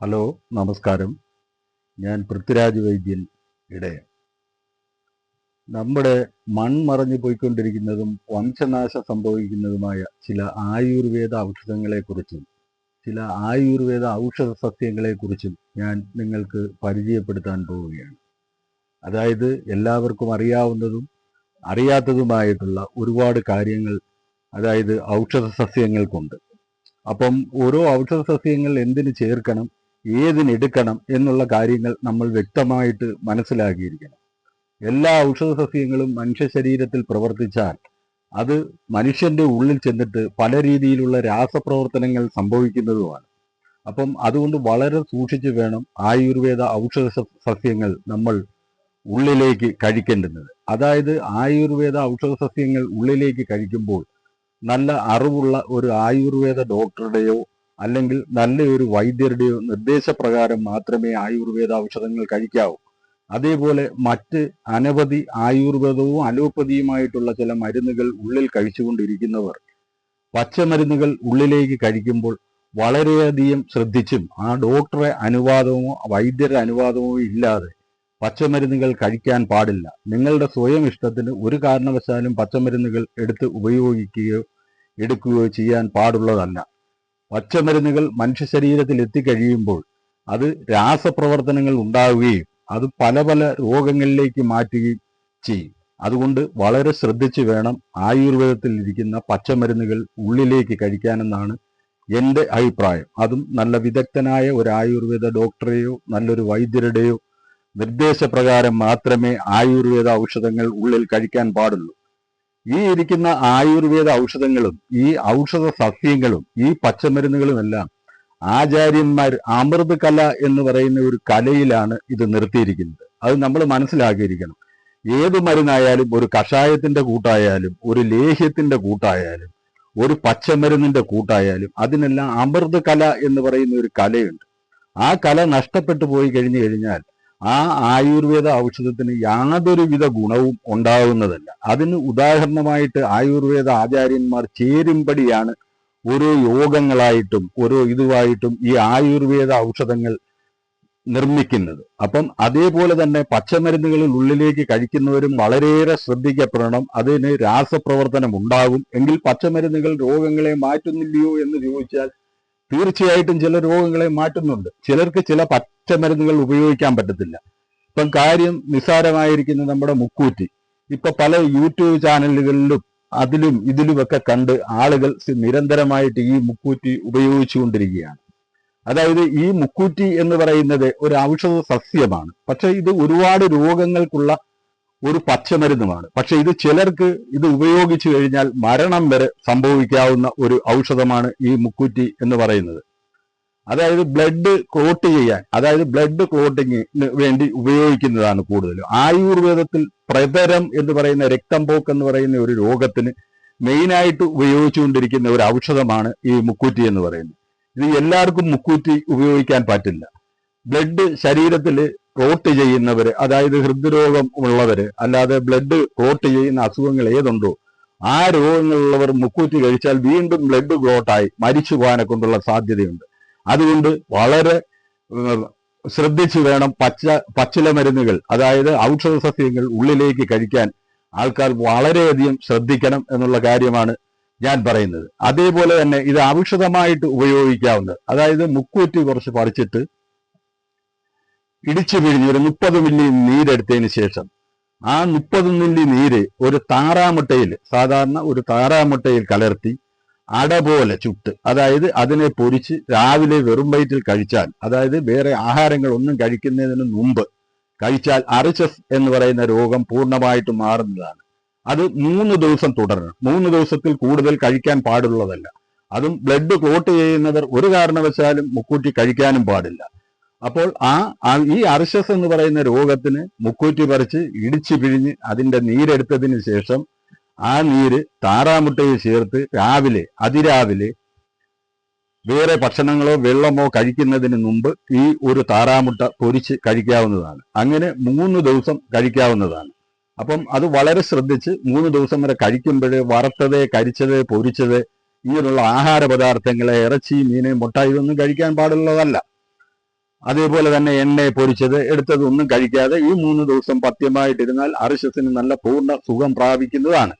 Hello നമസ്കാരം. ഞാൻ പൃഥ്വിരാജ് വൈദ്യൻ ഇടയൻ. നമ്മുടെ മൺമറഞ്ഞു പോയിക്കൊണ്ടിരിക്കുന്നതും വംശനാശം സംഭവിക്കുന്നതുമായ ചില ആയുർവേദ ഔഷധങ്ങളെക്കുറിച്ചും ചില ആയുർവേദ ഔഷധ സസ്യങ്ങളെക്കുറിച്ചും ഞാൻ നിങ്ങൾക്ക് പരിചയപ്പെടുത്താൻ പോവുകയാണ്. അതായത് എല്ലാവർക്കും അറിയാവുന്നതും അറിയാത്തതുമായിട്ടുള്ള ഒരുപാട് കാര്യങ്ങൾ അതായത് ഔഷധ സസ്യങ്ങൾക്കുണ്ട്. അപ്പം ഓരോ ഔഷധ സസ്യങ്ങൾ എന്തിന് ചേർക്കണം? ഏതിനെടുക്കണം എന്നുള്ള കാര്യങ്ങൾ നമ്മൾ വ്യക്തമായിട്ട് മനസ്സിലാക്കിയിരിക്കണം. എല്ലാ ഔഷധ സസ്യങ്ങളും മനുഷ്യ ശരീരത്തിൽ പ്രവർത്തിച്ചാൽ അത് മനുഷ്യന്റെ ഉള്ളിൽ ചെന്നിട്ട് പല രീതിയിലുള്ള രാസപ്രവർത്തനങ്ങൾ സംഭവിക്കുന്നതുമാണ്. അപ്പം അതുകൊണ്ട് വളരെ സൂക്ഷിച്ചു വേണം ആയുർവേദ ഔഷധ സസ്യങ്ങൾ നമ്മൾ ഉള്ളിലേക്ക് കഴിക്കേണ്ടുന്നത്. അതായത് ആയുർവേദ ഔഷധ സസ്യങ്ങൾ ഉള്ളിലേക്ക് കഴിക്കുമ്പോൾ നല്ല അറിവുള്ള ഒരു ആയുർവേദ ഡോക്ടറുടെയോ അല്ലെങ്കിൽ നല്ലൊരു വൈദ്യരുടെയോ നിർദ്ദേശപ്രകാരം മാത്രമേ ആയുർവേദ ഔഷധങ്ങൾ കഴിക്കാവൂ. അതേപോലെ മറ്റ് അനവധി ആയുർവേദവും അലോപ്പതിയുമായിട്ടുള്ള ചില മരുന്നുകൾ ഉള്ളിൽ കഴിച്ചുകൊണ്ടിരിക്കുന്നവർ പച്ചമരുന്നുകൾ ഉള്ളിലേക്ക് കഴിക്കുമ്പോൾ വളരെയധികം ശ്രദ്ധിച്ചും ആ ഡോക്ടറെ അനുവാദമോ വൈദ്യരുടെ അനുവാദമോ ഇല്ലാതെ പച്ചമരുന്നുകൾ കഴിക്കാൻ പാടില്ല. നിങ്ങളുടെ സ്വയം ഇഷ്ടത്തിന് ഒരു കാരണവശാലും പച്ചമരുന്നുകൾ എടുത്ത് ഉപയോഗിക്കുകയോ എടുക്കുകയോ ചെയ്യാൻ പാടുള്ളതല്ല. പച്ചമരുന്നുകൾ മനുഷ്യ ശരീരത്തിൽ എത്തിക്കഴിയുമ്പോൾ അത് രാസപ്രവർത്തനങ്ങൾ ഉണ്ടാവുകയും അത് പല പല രോഗങ്ങളിലേക്ക് മാറ്റുകയും ചെയ്യും. അതുകൊണ്ട് വളരെ ശ്രദ്ധിച്ചു വേണം ആയുർവേദത്തിൽ ഇരിക്കുന്ന പച്ചമരുന്നുകൾ ഉള്ളിലേക്ക് കഴിക്കാനെന്നാണ് എന്റെ അഭിപ്രായം. അതും നല്ല വിദഗ്ധനായ ഒരു ആയുർവേദ ഡോക്ടറെയോ നല്ലൊരു വൈദ്യരുടെയോ നിർദ്ദേശപ്രകാരം മാത്രമേ ആയുർവേദ ഔഷധങ്ങൾ ഉള്ളിൽ കഴിക്കാൻ പാടുള്ളൂ. ഈ ഇരിക്കുന്ന ആയുർവേദ ഔഷധങ്ങളും ഈ ഔഷധ സസ്യങ്ങളും ഈ പച്ചമരുന്നുകളും എല്ലാം ആചാര്യന്മാർ അമൃത് കല എന്ന് പറയുന്ന ഒരു കലയിലാണ് ഇത് നിർത്തിയിരിക്കുന്നത്. അത് നമ്മൾ മനസ്സിലാക്കിയിരിക്കണം. ഏത് മരുന്നായാലും ഒരു കഷായത്തിന്റെ കൂട്ടായാലും ഒരു ലേഹ്യത്തിന്റെ കൂട്ടായാലും ഒരു പച്ചമരുന്നിന്റെ കൂട്ടായാലും അതിനെല്ലാം അമൃത് കല എന്ന് പറയുന്ന ഒരു കലയുണ്ട്. ആ കല നഷ്ടപ്പെട്ടു പോയി കഴിഞ്ഞു കഴിഞ്ഞാൽ ആ ആയുർവേദ ഔഷധത്തിന് യാതൊരുവിധ ഗുണവും ഉണ്ടാകുന്നതല്ല അതിന് ഉദാഹരണമായിട്ട് ആയുർവേദ ആചാര്യന്മാർ ചേരുംപടിയാണ് ഓരോ യോഗങ്ങളായിട്ടും ഓരോ ഇതുമായിട്ടും ഈ ആയുർവേദ ഔഷധങ്ങൾ നിർമ്മിക്കുന്നത്. അപ്പം അതേപോലെ തന്നെ പച്ചമരുന്നുകളിൽ ഉള്ളിലേക്ക് കഴിക്കുന്നവരും വളരെയേറെ ശ്രദ്ധിക്കപ്പെടണം. അതിന് രാസപ്രവർത്തനം ഉണ്ടാകും. എങ്കിൽ പച്ചമരുന്നുകൾ രോഗങ്ങളെ മാറ്റുന്നില്ലയോ എന്ന് ചോദിച്ചാൽ തീർച്ചയായിട്ടും ചില രോഗങ്ങളെ മാറ്റുന്നുണ്ട്. ചിലർക്ക് ചില പച്ചമരുന്നുകൾ ഉപയോഗിക്കാൻ പറ്റത്തില്ല. ഇപ്പം കാര്യം നിസ്സാരമായിരിക്കുന്ന നമ്മുടെ മുക്കൂറ്റി. ഇപ്പൊ പല യൂട്യൂബ് ചാനലുകളിലും അതിലും ഇതിലുമൊക്കെ കണ്ട് ആളുകൾ നിരന്തരമായിട്ട് ഈ മുക്കൂറ്റി ഉപയോഗിച്ചുകൊണ്ടിരിക്കുകയാണ് അതായത് ഈ മുക്കൂറ്റി എന്ന് പറയുന്നത് ഒരു ഔഷധ സസ്യമാണ്. പക്ഷെ ഇത് ഒരുപാട് രോഗങ്ങൾക്കുള്ള ഒരു പച്ചമരുന്നുമാണ്. പക്ഷെ ഇത് ചിലർക്ക് ഇത് ഉപയോഗിച്ചു കഴിഞ്ഞാൽ മരണം വരെ സംഭവിക്കാവുന്ന ഒരു ഔഷധമാണ് ഈ മുക്കൂറ്റി എന്ന് പറയുന്നത്. അതായത് ബ്ലഡ് ക്ലോട്ട് ചെയ്യാൻ അതായത് ബ്ലഡ് ക്ലോട്ടിങ്ങിന് വേണ്ടി ഉപയോഗിക്കുന്നതാണ് കൂടുതലും ആയുർവേദത്തിൽ പ്രതരം എന്ന് പറയുന്ന രക്തം പോക്ക് എന്ന് പറയുന്ന ഒരു രോഗത്തിന് മെയിനായിട്ട് ഉപയോഗിച്ചുകൊണ്ടിരിക്കുന്ന ഒരു ഔഷധമാണ് ഈ മുക്കൂറ്റി എന്ന് പറയുന്നത്. ഇത് എല്ലാവർക്കും മുക്കൂറ്റി ഉപയോഗിക്കാൻ പറ്റില്ല. ബ്ലഡ് ശരീരത്തിൽ ക്ലോട്ട് ചെയ്യുന്നവര് അതായത് ഹൃദ്രോഗം ഉള്ളവര് അല്ലാതെ ബ്ലഡ് ക്ലോട്ട് ചെയ്യുന്ന അസുഖങ്ങൾ ഏതുണ്ടോ ആ രോഗങ്ങളുള്ളവർ മുക്കൂറ്റി കഴിച്ചാൽ വീണ്ടും ബ്ലഡ് ക്ലോട്ടായി മരിച്ചു പോകാനെ കൊണ്ടുള്ള സാധ്യതയുണ്ട്. അതുകൊണ്ട് വളരെ ശ്രദ്ധിച്ചു വേണം പച്ച പച്ചില മരുന്നുകൾ അതായത് ഔഷധ സസ്യങ്ങൾ ഉള്ളിലേക്ക് കഴിക്കാൻ ആൾക്കാർ വളരെയധികം ശ്രദ്ധിക്കണം എന്നുള്ള കാര്യമാണ് ഞാൻ പറയുന്നത്. അതേപോലെ തന്നെ ഇത് ഔഷധമായിട്ട് ഉപയോഗിക്കാവുന്നത്. അതായത് മുക്കൂറ്റി കുറച്ച് പറിച്ചിട്ട് ഇടിച്ചു പിഴിഞ്ഞ് ഒരു മുപ്പത് മില്ലി നീരെടുത്തതിന് ശേഷം ആ മുപ്പത് മില്ലി നീര് ഒരു താറാമുട്ടയിൽ സാധാരണ ഒരു താറാമുട്ടയിൽ കലർത്തി അട പോലെ ചുട്ട്. അതായത് അതിനെ പൊരിച്ച് രാവിലെ വെറും വയറ്റിൽ കഴിച്ചാൽ അതായത് വേറെ ആഹാരങ്ങൾ ഒന്നും കഴിക്കുന്നതിന് മുമ്പ് കഴിച്ചാൽ അറിച്ചസ് എന്ന് പറയുന്ന രോഗം പൂർണമായിട്ട് മാറുന്നതാണ്. അത് മൂന്ന് ദിവസം തുടരണം. മൂന്ന് ദിവസത്തിൽ കൂടുതൽ കഴിക്കാൻ പാടുള്ളതല്ല. അതും ബ്ലഡ് ക്ലോട്ട് ചെയ്യുന്നവർ ഒരു കാരണവശാലും മുക്കൂറ്റി കഴിക്കാനും പാടില്ല. അപ്പോൾ ആ ഈ അർശസ് എന്ന് പറയുന്ന രോഗത്തിന് മുക്കൂറ്റി പറിച്ച് ഇടിച്ചു പിഴിഞ്ഞ് അതിന്റെ നീരെടുത്തതിന് ശേഷം ആ നീര് താറാമുട്ടയിൽ ചേർത്ത് രാവിലെ അതിരാവിലെ വേറെ ഭക്ഷണങ്ങളോ വെള്ളമോ കഴിക്കുന്നതിന് മുമ്പ് ഈ ഒരു താറാമുട്ട പൊരിച്ച് കഴിക്കാവുന്നതാണ്. അങ്ങനെ മൂന്ന് ദിവസം കഴിക്കാവുന്നതാണ്. അപ്പം അത് വളരെ ശ്രദ്ധിച്ച് മൂന്ന് ദിവസം വരെ കഴിക്കുമ്പോൾ വറുത്തത് കരിച്ചത് പൊരിച്ചത് ഇങ്ങനെയുള്ള ആഹാര പദാർത്ഥങ്ങളെ ഇറച്ചി മീന് മുട്ട ഇതൊന്നും കഴിക്കാൻ പാടുള്ളതല്ല. അതേപോലെ തന്നെ എണ്ണ പൊരിച്ചത് എടുത്തത് ഒന്നും കഴിക്കാതെ ഈ മൂന്ന് ദിവസം പഥ്യമായിട്ടിരുന്നാൽ അർശത്തിന് നല്ല പൂർണ സുഖം പ്രാപിക്കുന്നതാണ്.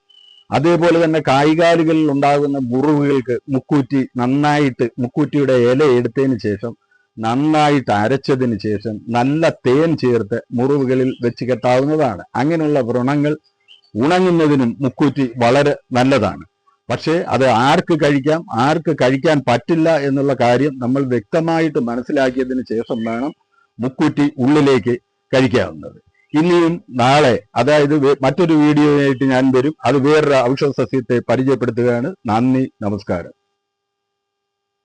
അതേപോലെ തന്നെ കായികാലുകളിൽ ഉണ്ടാകുന്ന മുറിവുകൾക്ക് മുക്കൂറ്റി നന്നായിട്ട് മുക്കൂറ്റിയുടെ ഇല എടുത്തതിന് ശേഷം നന്നായിട്ട് അരച്ചതിന് ശേഷം നല്ല തേൻ ചേർത്ത് മുറിവുകളിൽ വെച്ച് കെട്ടാവുന്നതാണ്. അങ്ങനെയുള്ള വ്രണങ്ങൾ ഉണങ്ങുന്നതിനും മുക്കൂറ്റി വളരെ നല്ലതാണ്. പക്ഷേ അത് ആർക്ക് കഴിക്കാം ആർക്ക് കഴിക്കാൻ പറ്റില്ല എന്നുള്ള കാര്യം നമ്മൾ വ്യക്തമായിട്ട് മനസ്സിലാക്കിയതിന് ശേഷം വേണം മുക്കൂറ്റി ഉള്ളിലേക്ക് കഴിക്കാവുന്നത്. ഇനിയും നാളെ അതായത് മറ്റൊരു വീഡിയോയായിട്ട് ഞാൻ വരും. അത് വേറൊരു ഔഷധ സസ്യത്തെ പരിചയപ്പെടുത്തുകയാണ്. നന്ദി നമസ്കാരം.